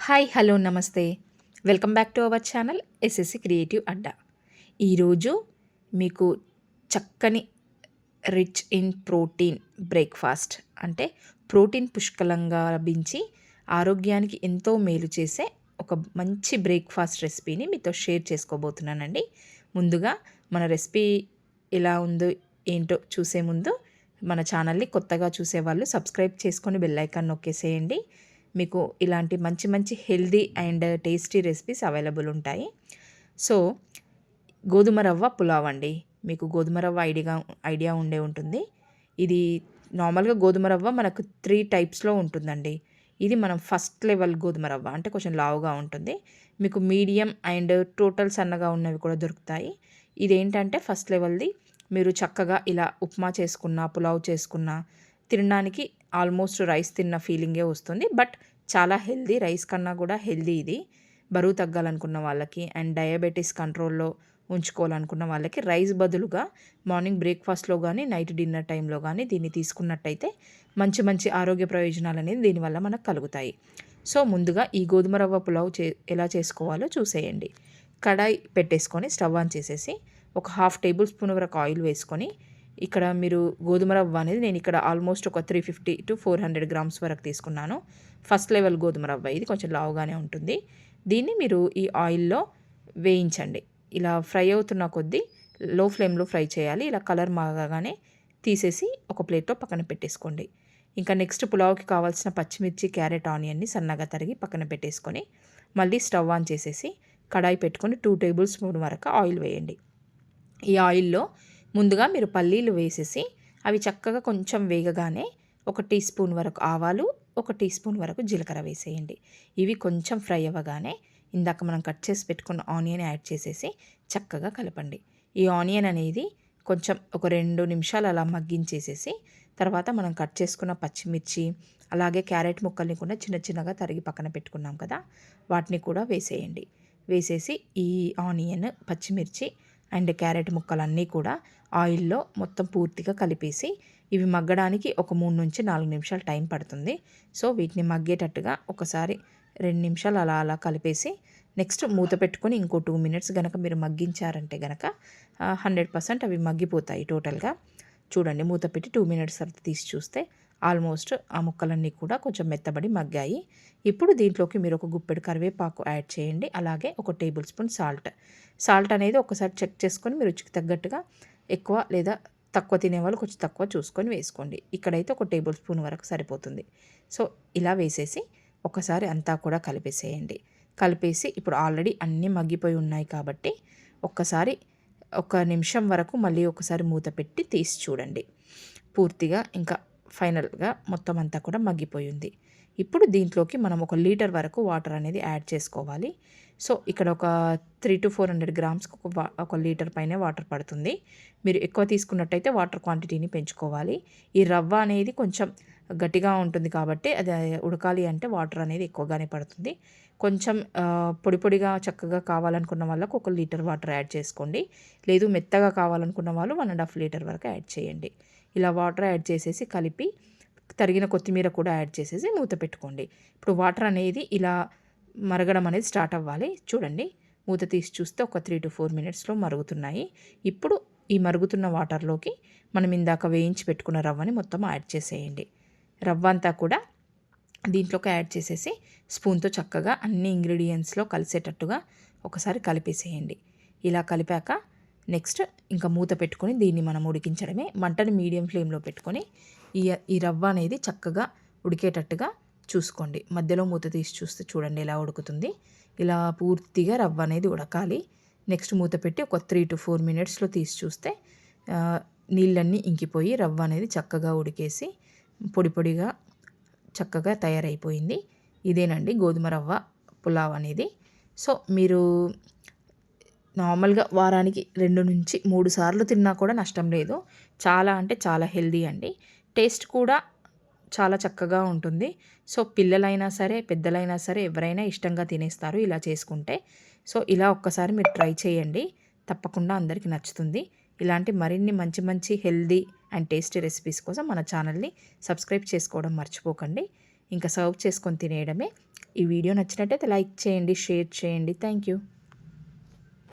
Hi hello నమస్తే. Welcome back to our channel SSC creative Adda. ఈరోజు మీకు చక్కని రిచ్ ఇన్ ప్రోటీన్ బ్రేక్ఫాస్ట్ అంటే ప్రోటీన్ పుష్కలంగా లభించి ఆరోగ్యానికి ఎంతో మేలు చేసే ఒక మంచి బ్రేక్ఫాస్ట్ రెసిపీని మీతో షేర్ చేసుకోబోతున్నానండి. ముందుగా మన రెసిపీ ఎలా ఉందో ఏంటో చూసే ముందు మన ఛానల్ని కొత్తగా చూసేవాళ్ళు సబ్స్క్రైబ్ చేసుకొని బెల్ ఐకాన్ నొక్కేసేయండి. మీకు ఇలాంటి మంచి మంచి healthy and tasty recipes available ఉంటాయి. సో గోధుమ రవ్వ పులావ్ అండి. మీకు గోధుమ రవ్వ ఐడియా ఐడియా ఉండే ఉంటుంది. ఇది నార్మల్గా గోధుమ రవ్వ మనకు త్రీ టైప్స్లో ఉంటుందండి. ఇది మనం ఫస్ట్ లెవెల్ గోధుమ రవ్వ అంటే కొంచెం లావుగా ఉంటుంది. మీకు మీడియం అండ్ టోటల్ సన్నగా ఉన్నవి కూడా దొరుకుతాయి. ఇదేంటంటే ఫస్ట్ లెవెల్ది మీరు చక్కగా ఇలా ఉప్మా చేసుకున్న పులావ్ చేసుకున్న తినడానికి ఆల్మోస్ట్ రైస్ తిన్న ఫీలింగే వస్తుంది. బట్ చాలా హెల్దీ రైస్ కన్నా కూడా హెల్దీ ఇది. బరువు తగ్గాలనుకున్న వాళ్ళకి అండ్ డయాబెటీస్ కంట్రోల్లో ఉంచుకోవాలనుకున్న వాళ్ళకి రైస్ బదులుగా మార్నింగ్ బ్రేక్ఫాస్ట్లో కానీ నైట్ డిన్నర్ టైంలో కానీ దీన్ని తీసుకున్నట్టయితే మంచి మంచి ఆరోగ్య ప్రయోజనాలు అనేది దీనివల్ల మనకు కలుగుతాయి. సో ముందుగా ఈ గోధుమ రవ్వ పులావ్ చే ఎలా చేసుకోవాలో చూసేయండి. కడాయి పెట్టేసుకొని స్టవ్ ఆన్ చేసేసి ఒక హాఫ్ టేబుల్ స్పూన్ వరకు ఆయిల్ వేసుకొని ఇక్కడ మీరు గోధుమ రవ్వ అనేది నేను ఇక్కడ ఆల్మోస్ట్ ఒక three fifty to four hundred grams వరకు తీసుకున్నాను. ఫస్ట్ లెవెల్ గోధుమ రవ్వ ఇది కొంచెం లావుగానే ఉంటుంది. దీన్ని మీరు ఈ ఆయిల్లో వేయించండి. ఇలా ఫ్రై అవుతున్న కొద్దీ లో ఫ్లేమ్లో ఫ్రై చేయాలి. ఇలా కలర్ మాగగానే తీసేసి ఒక ప్లేట్లో పక్కన పెట్టేసుకోండి. ఇంకా నెక్స్ట్ పులావ్కి కావాల్సిన పచ్చిమిర్చి క్యారెట్ ఆనియన్ని సన్నగా తరిగి పక్కన పెట్టేసుకొని మళ్ళీ స్టవ్ ఆన్ చేసేసి కడాయి పెట్టుకొని టూ టేబుల్ స్పూన్ వరకు ఆయిల్ వేయండి. ఈ ఆయిల్లో ముందుగా మీరు పల్లీలు వేసేసి అవి చక్కగా కొంచెం వేగగానే ఒక టీ స్పూన్ వరకు ఆవాలు ఒక టీ స్పూన్ వరకు జీలకర్ర వేసేయండి. ఇవి కొంచెం ఫ్రై అవ్వగానే ఇందాక మనం కట్ చేసి పెట్టుకున్న ఆనియన్ యాడ్ చేసేసి చక్కగా కలపండి. ఈ ఆనియన్ అనేది కొంచెం ఒక రెండు నిమిషాలు అలా మగ్గించేసేసి తర్వాత మనం కట్ చేసుకున్న పచ్చిమిర్చి అలాగే క్యారెట్ ముక్కల్ని కూడా చిన్న చిన్నగా తరిగి పక్కన పెట్టుకున్నాం కదా వాటిని కూడా వేసేయండి. వేసేసి ఈ ఆనియన్ పచ్చిమిర్చి అండ్ క్యారెట్ ముక్కలన్నీ కూడా ఆయిల్లో మొత్తం పూర్తిగా కలిపేసి ఇవి మగ్గడానికి ఒక మూడు నుంచి నాలుగు నిమిషాలు టైం పడుతుంది. సో వీటిని మగ్గేటట్టుగా ఒకసారి రెండు నిమిషాలు అలా అలా కలిపేసి నెక్స్ట్ మూత పెట్టుకొని ఇంకో టూ మినిట్స్ కనుక మీరు మగ్గించారంటే కనుక హండ్రెడ్ పర్సెంట్ అవి మగ్గిపోతాయి టోటల్గా. చూడండి మూత పెట్టి టూ మినిట్స్ తర్వాత తీసి చూస్తే ఆల్మోస్ట్ ఆ ముక్కలన్నీ కూడా కొంచెం మెత్తబడి మగ్గాయి. ఇప్పుడు దీంట్లోకి మీరు ఒక గుప్పెడు కరివేపాకు యాడ్ చేయండి. అలాగే ఒక టేబుల్ స్పూన్ సాల్ట్. సాల్ట్ అనేది ఒకసారి చెక్ చేసుకొని మీరు రుచికి తగ్గట్టుగా ఎక్కువ లేదా తక్కువ తినేవాళ్ళు కొంచెం తక్కువ చూసుకొని వేసుకోండి. ఇక్కడైతే ఒక టేబుల్ స్పూన్ వరకు సరిపోతుంది. సో ఇలా వేసేసి ఒకసారి అంతా కూడా కలిపేసేయండి. కలిపేసి ఇప్పుడు ఆల్రెడీ అన్నీ మగ్గిపోయి ఉన్నాయి కాబట్టి ఒక్కసారి ఒక నిమిషం వరకు మళ్ళీ ఒకసారి మూత పెట్టి తీసి చూడండి. పూర్తిగా ఇంకా ఫైనల్గా మొత్తం అంతా కూడా మగ్గిపోయింది. ఇప్పుడు దీంట్లోకి మనం ఒక లీటర్ వరకు వాటర్ అనేది యాడ్ చేసుకోవాలి. సో ఇక్కడ ఒక త్రీ టు ఫోర్ హండ్రెడ్ గ్రామ్స్కి ఒక ఒక లీటర్ పైన వాటర్ పడుతుంది. మీరు ఎక్కువ తీసుకున్నట్టయితే వాటర్ క్వాంటిటీని పెంచుకోవాలి. ఈ రవ్వ అనేది కొంచెం గట్టిగా ఉంటుంది కాబట్టి అది ఉడకాలి అంటే వాటర్ అనేది ఎక్కువగానే పడుతుంది. కొంచెం పొడి పొడిగా చక్కగా కావాలనుకున్న వాళ్ళకు ఒక లీటర్ వాటర్ యాడ్ చేసుకోండి. లేదు మెత్తగా కావాలనుకున్న వాళ్ళు వన్ అండ్ హాఫ్ లీటర్ వరకు యాడ్ చేయండి. ఇలా వాటర్ యాడ్ చేసేసి కలిపి తరిగిన కొత్తిమీర కూడా యాడ్ చేసేసి మూత పెట్టుకోండి. ఇప్పుడు వాటర్ అనేది ఇలా మరగడం అనేది స్టార్ట్ అవ్వాలి. చూడండి మూత తీసి చూస్తే ఒక త్రీ టు ఫోర్ మినిట్స్లో మరుగుతున్నాయి. ఇప్పుడు ఈ మరుగుతున్న వాటర్లోకి మనం ఇందాక వేయించి పెట్టుకున్న రవ్వని మొత్తం యాడ్ చేసేయండి. రవ్వ అంతా కూడా దీంట్లోకి యాడ్ చేసేసి స్పూన్తో చక్కగా అన్ని ఇంగ్రీడియంట్స్లో కలిసేటట్టుగా ఒకసారి కలిపేసేయండి. ఇలా కలిపాక నెక్స్ట్ ఇంకా మూత పెట్టుకొని దీన్ని మనం ఉడికించడమే మంటని మీడియం ఫ్లేమ్లో పెట్టుకొని ఈ ఈ రవ్వ అనేది చక్కగా ఉడికేటట్టుగా చూసుకోండి. మధ్యలో మూత తీసి చూస్తే చూడండి ఎలా ఉడుకుతుంది. ఇలా పూర్తిగా రవ్వ అనేది ఉడకాలి. నెక్స్ట్ మూత పెట్టి ఒక త్రీ టు ఫోర్ మినిట్స్లో తీసి చూస్తే నీళ్ళన్నీ ఇంకిపోయి రవ్వ అనేది చక్కగా ఉడికేసి పొడి పొడిగా చక్కగా తయారైపోయింది. ఇదేనండి గోధుమ రవ్వ పులావ్ అనేది. సో మీరు నార్మల్గా వారానికి రెండు నుంచి మూడు సార్లు తిన్నా కూడా నష్టం లేదు. చాలా అంటే చాలా హెల్దీ అండి. టేస్ట్ కూడా చాలా చక్కగా ఉంటుంది. సో పిల్లలైనా సరే పెద్దలైనా సరే ఎవరైనా ఇష్టంగా తినేస్తారు ఇలా చేసుకుంటే. సో ఇలా ఒక్కసారి మీరు ట్రై చేయండి. తప్పకుండా అందరికీ నచ్చుతుంది. ఇలాంటి మరిన్ని మంచి మంచి హెల్దీ అండ్ టేస్టీ రెసిపీస్ కోసం మన ఛానల్ని సబ్స్క్రైబ్ చేసుకోవడం మర్చిపోకండి. ఇంకా సర్వ్ చేసుకొని తినేయడమే. ఈ వీడియో నచ్చినట్టయితే లైక్ చేయండి షేర్ చేయండి. Thank you.